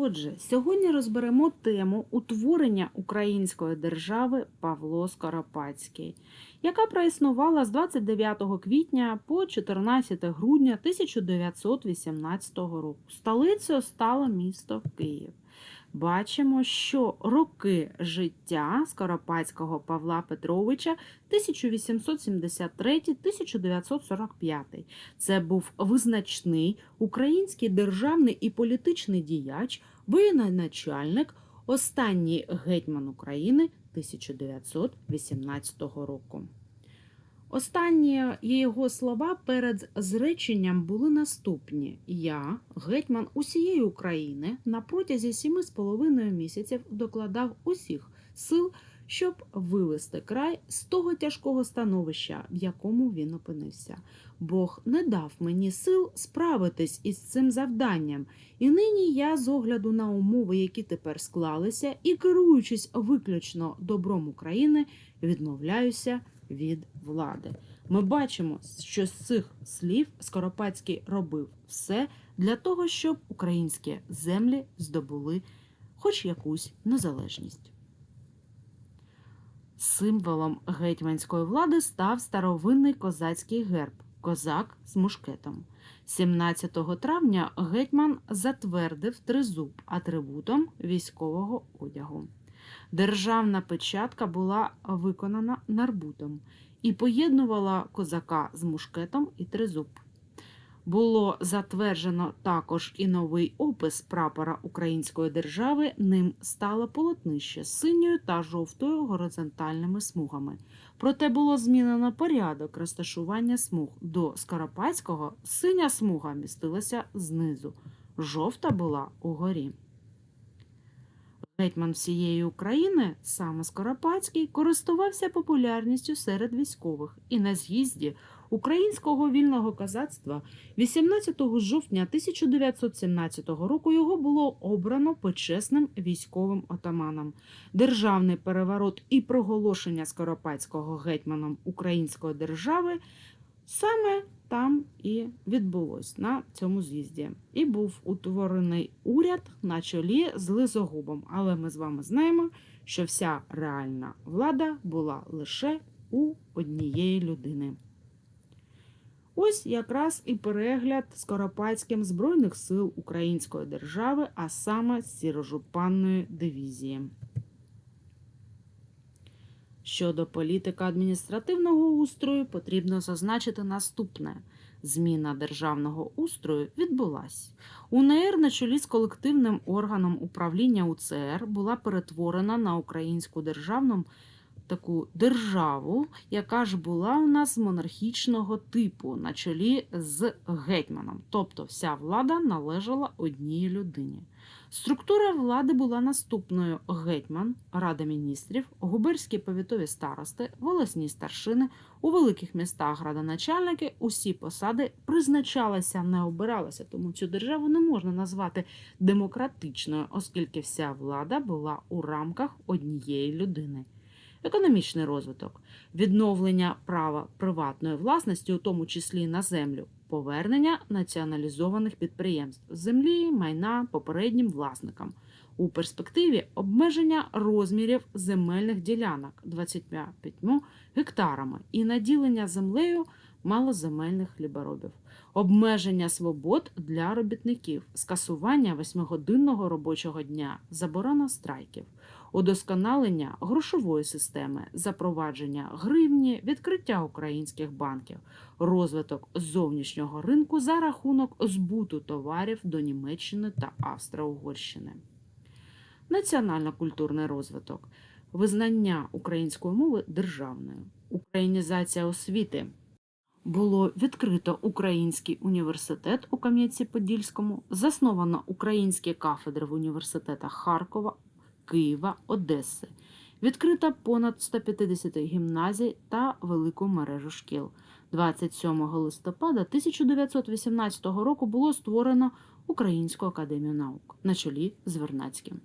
Отже, сьогодні розберемо тему утворення української держави Павло Скоропадський, яка проіснувала з 29 квітня по 14 грудня 1918 року. Столицею стало місто Київ. Бачимо, що роки життя Скоропадського Павла Петровича 1873-1945. Це був визначний український державний і політичний діяч, воєначальник, останній гетьман України 1918 року. Останні його слова перед зреченням були наступні: Я, гетьман усієї України, на протязі сіми з половиною місяців докладав усіх сил, щоб вивести край з того тяжкого становища, в якому він опинився. Бог не дав мені сил справитись із цим завданням, і нині я, з огляду на умови, які тепер склалися, і керуючись виключно добром України, відмовляюся від влади. Ми бачимо, що з цих слів Скоропадський робив все для того, щоб українські землі здобули хоч якусь незалежність. Символом гетьманської влади став старовинний козацький герб козак з мушкетом. 17 травня гетьман затвердив тризуб атрибутом військового одягу. Державна печатка була виконана нарбутом і поєднувала козака з мушкетом і тризуб. Було затверджено також і новий опис прапора Української держави. Ним стало полотнище з синьою та жовтою горизонтальними смугами. Проте було змінено порядок розташування смуг. До Скоропадського синя смуга містилася знизу, жовта була угорі. Гетьман всієї України, саме Скоропадський, користувався популярністю серед військових і на з'їзді Українського вільного козацтва 18 жовтня 1917 року його було обрано почесним військовим отаманом. Державний переворот і проголошення Скоропадського гетьманом Української держави саме там і відбулось на цьому з'їзді. І був утворений уряд на чолі з Лизогубом. Але ми з вами знаємо, що вся реальна влада була лише у однієї людини. Ось якраз і перегляд Скоропадським Збройних сил Української держави, а саме Сірожупанної дивізії. Щодо політики адміністративного устрою потрібно зазначити наступне: зміна державного устрою відбулась. УНР на чолі з колективним органом управління УЦР була перетворена на українську державну таку державу, яка ж була у нас монархічного типу на чолі з гетьманом. Тобто вся влада належала одній людині. Структура влади була наступною: гетьман, рада міністрів, губерські повітові старости, волосні старшини, у великих містах градоначальники, усі посади призначалися, не обиралися, тому цю державу не можна назвати демократичною, оскільки вся влада була у рамках однієї людини. Економічний розвиток, відновлення права приватної власності, у тому числі на землю, повернення націоналізованих підприємств землі, майна попереднім власникам. У перспективі обмеження розмірів земельних ділянок 25 гектарами і наділення землею малоземельних хліборобів, обмеження свобод для робітників, скасування восьмигодинного робочого дня, заборона страйків, удосконалення грошової системи, запровадження гривні, відкриття українських банків, розвиток зовнішнього ринку за рахунок збуту товарів до Німеччини та Австро-Угорщини. Національно-культурний розвиток, визнання української мови державною, українізація освіти. Було відкрито Український університет у Кам'янці-Подільському, засновано українські кафедри в університетах Харкова, Києва, Одеси. Відкрита понад 150 гімназій та велику мережу шкіл. 27 листопада 1918 року було створено Українську академію наук на чолі з Вернацьким.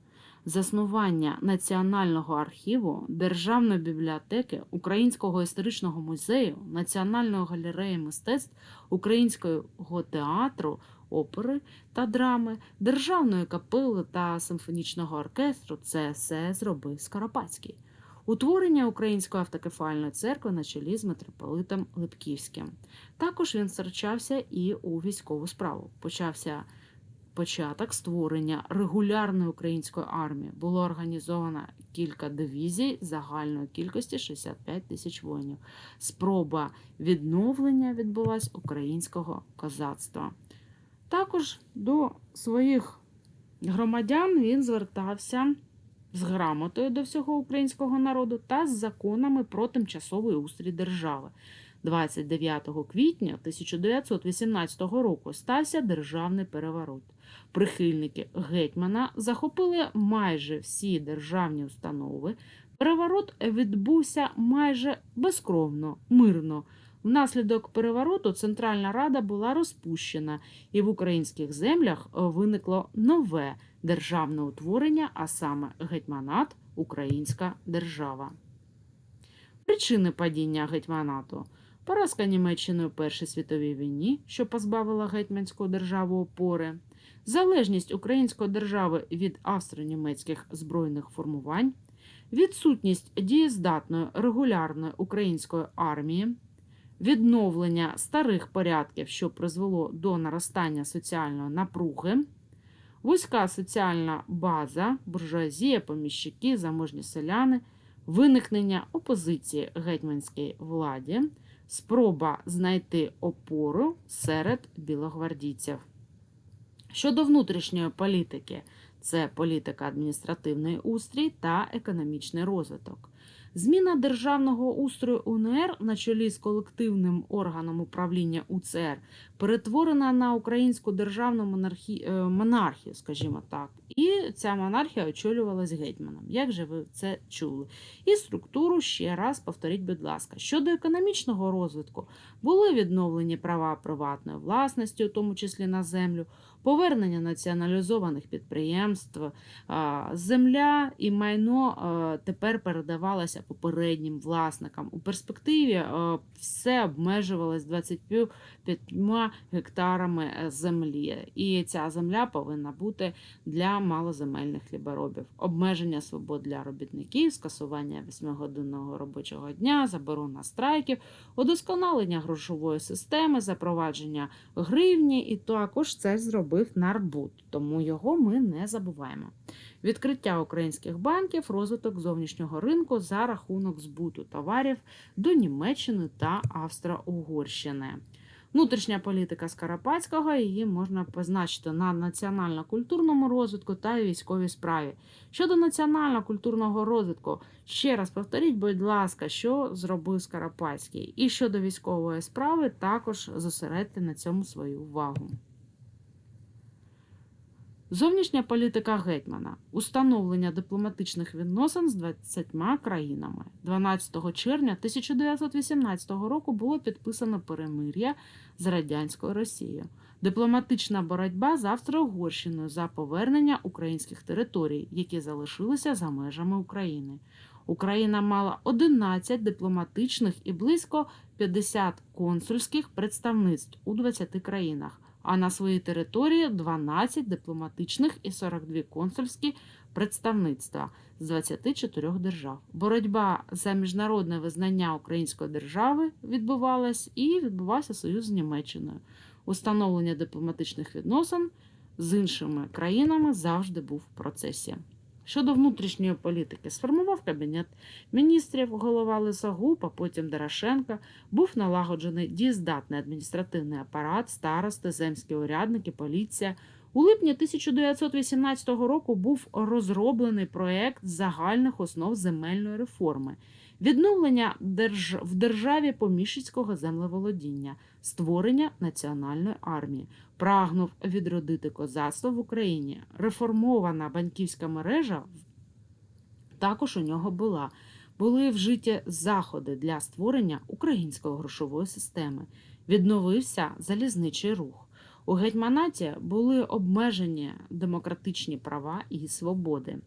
Заснування Національного архіву, Державної бібліотеки, Українського історичного музею, Національної галереї мистецтв, Українського театру опери та драми, державної капели та симфонічного оркестру це все зробив Скоропадський. Утворення Української автокефальної церкви на чолі з митрополитом Липківським. Також він втручався і у військову справу. Почався початок створення регулярної української армії. Було організовано кілька дивізій загальної кількості 65 тисяч воїнів. Спроба відновлення відбулась українського козацтва. Також до своїх громадян він звертався з грамотою до всього українського народу та з законами про тимчасовий устрій держави. 29 квітня 1918 року стався державний переворот. Прихильники гетьмана захопили майже всі державні установи. Переворот відбувся майже безкровно, мирно. Внаслідок перевороту Центральна Рада була розпущена, і в українських землях виникло нове державне утворення, а саме гетьманат Українська держава. Причини падіння гетьманату. Поразка Німеччини у Першій світовій війні, що позбавила гетьманську державу опори, залежність української держави від австро-німецьких збройних формувань, відсутність дієздатної регулярної української армії, відновлення старих порядків, що призвело до наростання соціальної напруги, вузька соціальна база, буржуазія, поміщики, заможні селяни, виникнення опозиції гетьманській владі, спроба знайти опору серед білогвардійців. Щодо внутрішньої політики, це політика адміністративний устрій та економічний розвиток. Зміна державного устрою УНР на чолі з колективним органом управління УЦР перетворена на українську державну монархі... е, монархію, скажімо так. І ця монархія очолювалась гетьманом. Як же ви це чули? І структуру ще раз повторіть, будь ласка. Щодо економічного розвитку були відновлені права приватної власності, у тому числі на землю, повернення націоналізованих підприємств, земля і майно тепер передавалося попереднім власникам. У перспективі все обмежувалось 25 гектарами е, землі, і ця земля повинна бути для малоземельних хліборобів. Обмеження свобод для робітників, скасування 8-годинного робочого дня, заборона страйків, удосконалення грошової системи, запровадження гривні, і також це зробив Нарбут, тому його ми не забуваємо. Відкриття українських банків, розвиток зовнішнього ринку за рахунок збуту товарів до Німеччини та Австро-Угорщини. Внутрішня політика Скарапатського її можна позначити на національно-культурному розвитку та військовій справі. Щодо національно-культурного розвитку, ще раз повторіть, будь ласка, що зробив Скарапатський. І щодо військової справи, також зосередьте на цьому свою увагу. Зовнішня політика гетьмана установлення дипломатичних відносин з 20 країнами. 12 червня 1918 року було підписано перемир'я з радянською Росією. Дипломатична боротьба з Австро-Угорщиною за повернення українських територій, які залишилися за межами України. Україна мала 11 дипломатичних і близько 50 консульських представництв у 20 країнах а на своїй території 12 дипломатичних і 42 консульські представництва з 24 держав. Боротьба за міжнародне визнання української держави відбувалась і відбувався союз з Німеччиною. Установлення дипломатичних відносин з іншими країнами завжди був в процесі. Щодо внутрішньої політики, сформував кабінет міністрів, голова Лисогуб, а потім Дорошенка, був налагоджений дієздатний адміністративний апарат, старости, земські урядники, поліція. У липні 1918 року був розроблений проєкт загальних основ земельної реформи, відновлення держ... в державі поміщицького землеволодіння, створення національної армії прагнув відродити козацтво в Україні. Реформована банківська мережа також у нього була. Були вжиті заходи для створення української грошової системи. Відновився залізничий рух. У гетьманаті були обмежені демократичні права і свободи.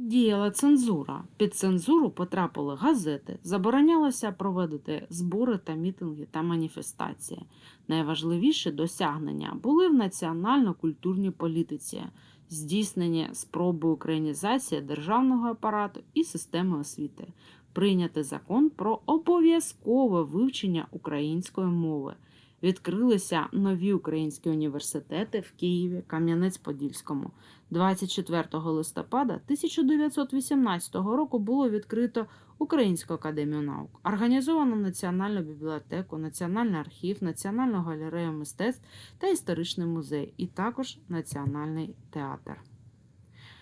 Діяла цензура. Під цензуру потрапили газети, заборонялося проводити збори та мітинги та маніфестації. Найважливіші досягнення були в національно-культурній політиці, здійснені спроби українізації державного апарату і системи освіти, прийняти закон про обов'язкове вивчення української мови. Відкрилися нові українські університети в Києві, Кам'янець-Подільському. 24 листопада 1918 року було відкрито Українську академію наук, організовано Національну бібліотеку, Національний архів, Національну галерею мистецтв та історичний музей, і також Національний театр.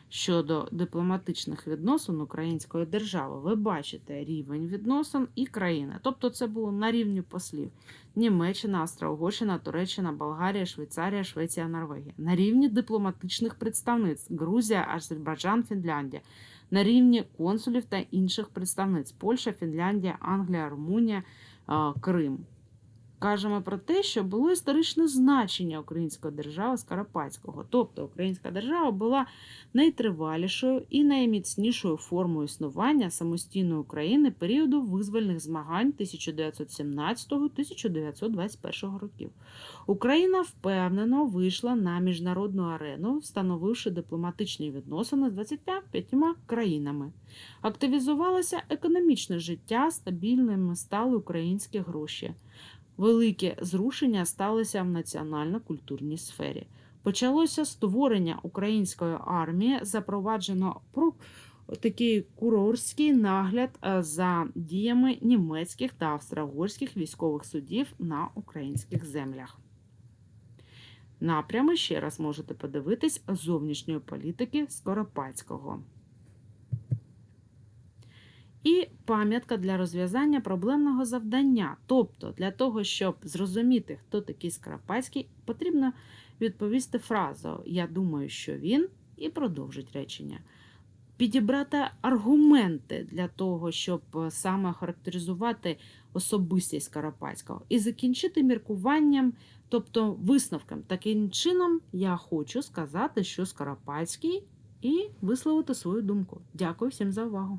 Щодо дипломатичних відносин української держави, ви бачите рівень відносин і країни. Тобто це було на рівні послів. Німеччина, Австро-Угорщина, Туреччина, Болгарія, Швейцарія, Швеція, Норвегія. На рівні дипломатичних представництв Грузія, Азербайджан, Фінляндія. На рівні консулів та інших представництв Польща, Фінляндія, Англія, Румунія, е, Крим. Кажемо про те, що було історичне значення української держави Скоропадського. Тобто Українська держава була найтривалішою і найміцнішою формою існування самостійної України періоду визвольних змагань 1917-1921 років. Україна впевнено вийшла на міжнародну арену, встановивши дипломатичні відносини з 25 країнами. Активізувалося економічне життя, стабільними стали українські гроші. Велике зрушення сталося в національно-культурній сфері. Почалося створення української армії, запроваджено про такий курорський нагляд е, за діями німецьких та австро-угорських військових судів на українських землях. Напрями ще раз можете подивитись зовнішньої політики Скоропадського. І пам'ятка для розв'язання проблемного завдання. Тобто, для того, щоб зрозуміти, хто такий Скоропадський, потрібно відповісти фразу Я думаю, що він, і продовжить речення. Підібрати аргументи для того, щоб е, саме характеризувати особистість Скоропадського, і закінчити міркуванням, тобто висновком. Таким чином, я хочу сказати, що Скоропадський, і висловити свою думку. Дякую всім за увагу.